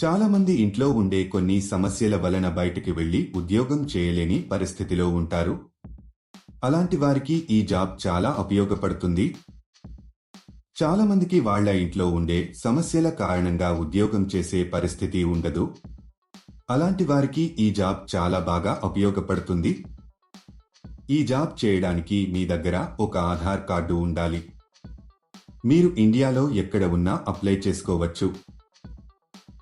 చాలా మంది ఇంట్లో ఉండే కొన్ని సమస్యల వలన బయటికి వెళ్ళి ఉద్యోగం చేయలేని పరిస్థితిలో ఉంటారు. అలాంటి వారికి ఈ జాబ్ చాలా ఉపయోగపడుతుంది. చాలా మందికి వాళ్ళ ఇంట్లో ఉండే సమస్యల కారణంగా ఉద్యోగం చేసే పరిస్థితి ఉండదు. అలాంటి వారికి ఈ జాబ్ చాలా బాగా ఉపయోగపడుతుంది. ఈ జాబ్ చేయడానికి మీ దగ్గర ఒక ఆధార్ కార్డు ఉండాలి. మీరు ఇండియాలో ఎక్కడ ఉన్నా అప్లై చేసుకోవచ్చు.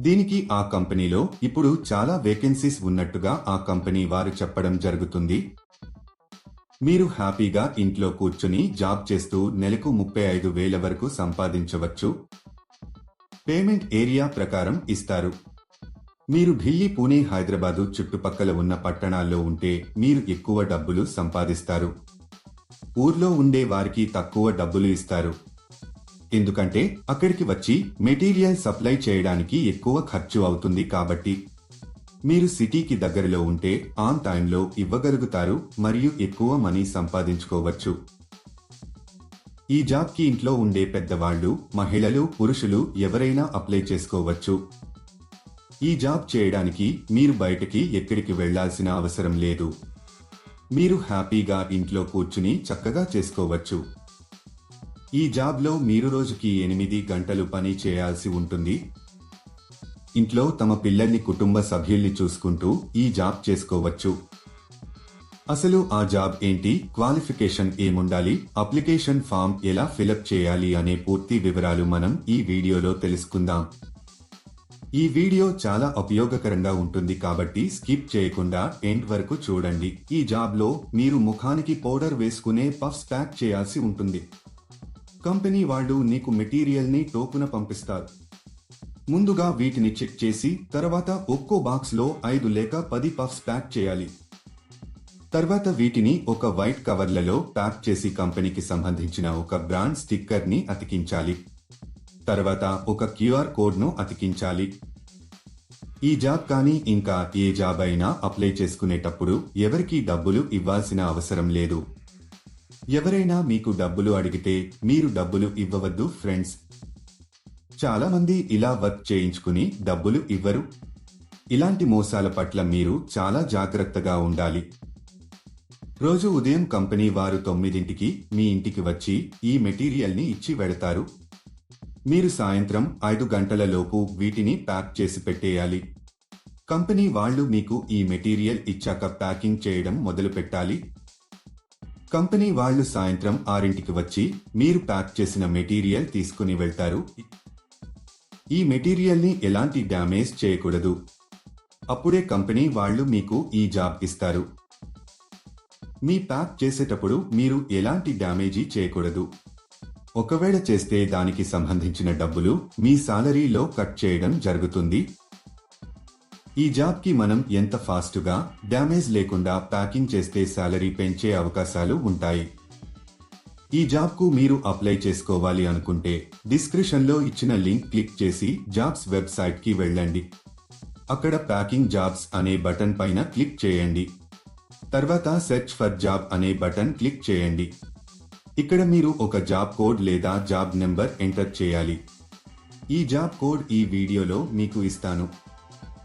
దీనికి ఆ కంపెనీలో ఇప్పుడు చాలా వేకెన్సీస్ ఉన్నట్టుగా ఆ కంపెనీ వారు చెప్పడం జరుగుతుంది. మీరు హ్యాపీగా ఇంట్లో కూర్చుని జాబ్ చేస్తూ నెలకు ముప్పై ఐదు వేల వరకు సంపాదించవచ్చు. పేమెంట్ ఏరియా ప్రకారం ఇస్తారు. మీరు ఢిల్లీ పూణే హైదరాబాదు చుట్టుపక్కల ఉన్న పట్టణాల్లో ఉంటే మీరు ఎక్కువ డబ్బులు సంపాదిస్తారు. ఊర్లో ఉండే వారికి తక్కువ డబ్బులు ఇస్తారు. ఎందుకంటే అక్కడికి వచ్చి మెటీరియల్ సప్లై చేయడానికి ఎక్కువ ఖర్చు అవుతుంది కాబట్టి. మీరు సిటీకి దగ్గరలో ఉంటే ఆన్ టైంలో ఇవ్వగలుగుతారు మరియు ఎక్కువ మనీ సంపాదించుకోవచ్చు. ఈ జాబ్కి ఇంట్లో ఉండే పెద్దవాళ్ళు మహిళలు పురుషులు ఎవరైనా అప్లై చేసుకోవచ్చు. ఈ జాబ్ చేయడానికి మీరు బయటకి ఎక్కడికి వెళ్ళాల్సిన అవసరం లేదు. మీరు హ్యాపీగా ఇంట్లో కూర్చుని చక్కగా చేసుకోవచ్చు. ఈ జాబ్లో మీరు రోజుకి ఎనిమిది గంటలు పని చేయాల్సి ఉంటుంది. ఇంట్లో తమ పిల్లల్ని కుటుంబ సభ్యుల్ని చూసుకుంటూ ఈ జాబ్ చేసుకోవచ్చు. అసలు ఆ జాబ్ ఏంటి? క్వాలిఫికేషన్ ఏముండాలి? అప్లికేషన్ ఫామ్ ఎలా ఫిలప్ చేయాలి అనే పూర్తి వివరాలు మనం ఈ వీడియోలో తెలుసుకుందాం. ఈ వీడియో చాలా ఉపయోగకరంగా ఉంటుంది కాబట్టి స్కిప్ చేయకుండా ఎండ్ వరకు చూడండి. ఈ జాబ్లో మీరు ముఖానికి పౌడర్ వేసుకునే పఫ్స్ ప్యాక్ చేయాల్సి ఉంటుంది. కంపెనీ వాళ్ళు నీకు మెటీరియల్ని టోకున పంపిస్తారు. ముందుగా వీటిని చెక్ చేసి తర్వాత ఒక్కో బాక్స్లో ఐదు లేక పది పఫ్స్ ప్యాక్ చేయాలి. తర్వాత వీటిని ఒక వైట్ కవర్లలో ప్యాక్ చేసి కంపెనీకి సంబంధించిన ఒక బ్రాండ్ స్టిక్కర్ని అతికించాలి. తర్వాత ఒక క్యూఆర్ కోడ్ను అతికించాలి. ఈ జాబ్ కానీ ఇంకా ఏ జాబ్ అయినా అప్లై చేసుకునేటప్పుడు ఎవరికీ డబ్బులు ఇవ్వాల్సిన అవసరం లేదు. ఎవరైనా మీకు డబ్బులు అడిగితే మీరు డబ్బులు ఇవ్వవద్దు ఫ్రెండ్స్. చాలా మంది ఇలా వర్క్ చేయించుకుని డబ్బులు ఇవ్వరు. ఇలాంటి మోసాల పట్ల మీరు చాలా జాగ్రత్తగా ఉండాలి. రోజు ఉదయం కంపెనీ వారు తొమ్మిదింటికి మీ ఇంటికి వచ్చి ఈ మెటీరియల్ని ఇచ్చి వెడతారు మీరు సాయంత్రం ఐదు గంటల లోపు వీటిని ప్యాక్ చేసి పెట్టేయాలి. కంపెనీ వాళ్ళు మీకు ఈ మెటీరియల్ ఇచ్చాక ప్యాకింగ్ చేయడం మొదలు పెట్టాలి కంపెనీ వాళ్ళు సాయంత్రం ఆరింటికి వచ్చి మీరు ప్యాక్ చేసిన మెటీరియల్ తీసుకుని వెళ్తారు. ఈ మెటీరియల్ని ఎలాంటి డ్యామేజ్ చేయకూడదు. అప్పుడే కంపెనీ వాళ్ళు మీకు ఈ జాబ్ ఇస్తారు. మీ ప్యాక్ చేసేటప్పుడు మీరు ఎలాంటి డ్యామేజీ చేయకూడదు. ఒకవేళ చేస్తే దానికి సంబంధించిన డబ్బులు మీ సాలరీలో కట్ చేయడం జరుగుతుంది. ఈ జాబ్కి మనం ఎంత ఫాస్ట్గా డ్యామేజ్ లేకుండా ప్యాకింగ్ చేస్తే శాలరీ పెంచే అవకాశాలు ఉంటాయి. ఈ జాబ్కు మీరు అప్లై చేసుకోవాలి అనుకుంటే డిస్క్రిప్షన్లో ఇచ్చిన లింక్ క్లిక్ చేసి జాబ్స్ వెబ్సైట్కి వెళ్ళండి. అక్కడ ప్యాకింగ్ జాబ్స్ అనే బటన్ పైన క్లిక్ చేయండి. తర్వాత సెర్చ్ ఫర్ జాబ్ అనే బటన్ క్లిక్ చేయండి. ఇక్కడ మీరు ఒక జాబ్ కోడ్ లేదా జాబ్ నెంబర్ ఎంటర్ చేయాలి. ఈ జాబ్ కోడ్ ఈ వీడియోలో మీకు ఇస్తాను.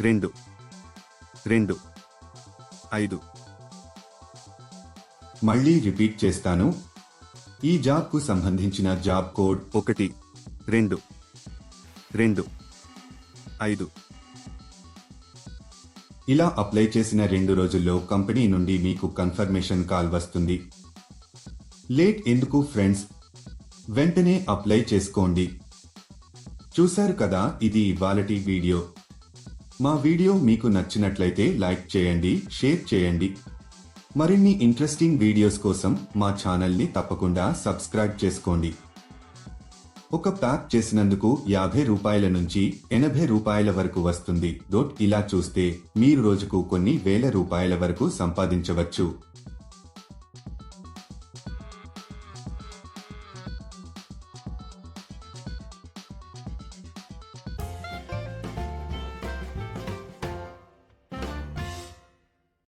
రెండు. రెండు. ఐదు. మళ్ళీ రిపీట్ చేస్తాను. ఈ జాబ్కు సంబంధించిన జాబ్ కోడ్ ఒకటి రెండు రెండు ఐదు. ఇలా అప్లై చేసిన రెండు రోజుల్లో కంపెనీ నుండి మీకు కన్ఫర్మేషన్ కాల్ వస్తుంది. లేట్ ఎందుకు ఫ్రెండ్స్? వెంటనే అప్లై చేసుకోండి. చూశారు కదా ఇది ఇవాళటి వీడియో. మా వీడియో మీకు నచ్చినట్లయితే లైక్ చేయండి షేర్ చేయండి. మరిన్ని ఇంట్రెస్టింగ్ వీడియోస్ కోసం మా ఛానల్ని తప్పకుండా సబ్స్క్రైబ్ చేసుకోండి. ఒక ప్యాక్ చేసినందుకు యాభై రూపాయల నుంచి ఎనభై రూపాయల వరకు వస్తుంది. డోట్ ఇలా చూస్తే మీరు రోజుకు కొన్ని వేల రూపాయల వరకు సంపాదించవచ్చు.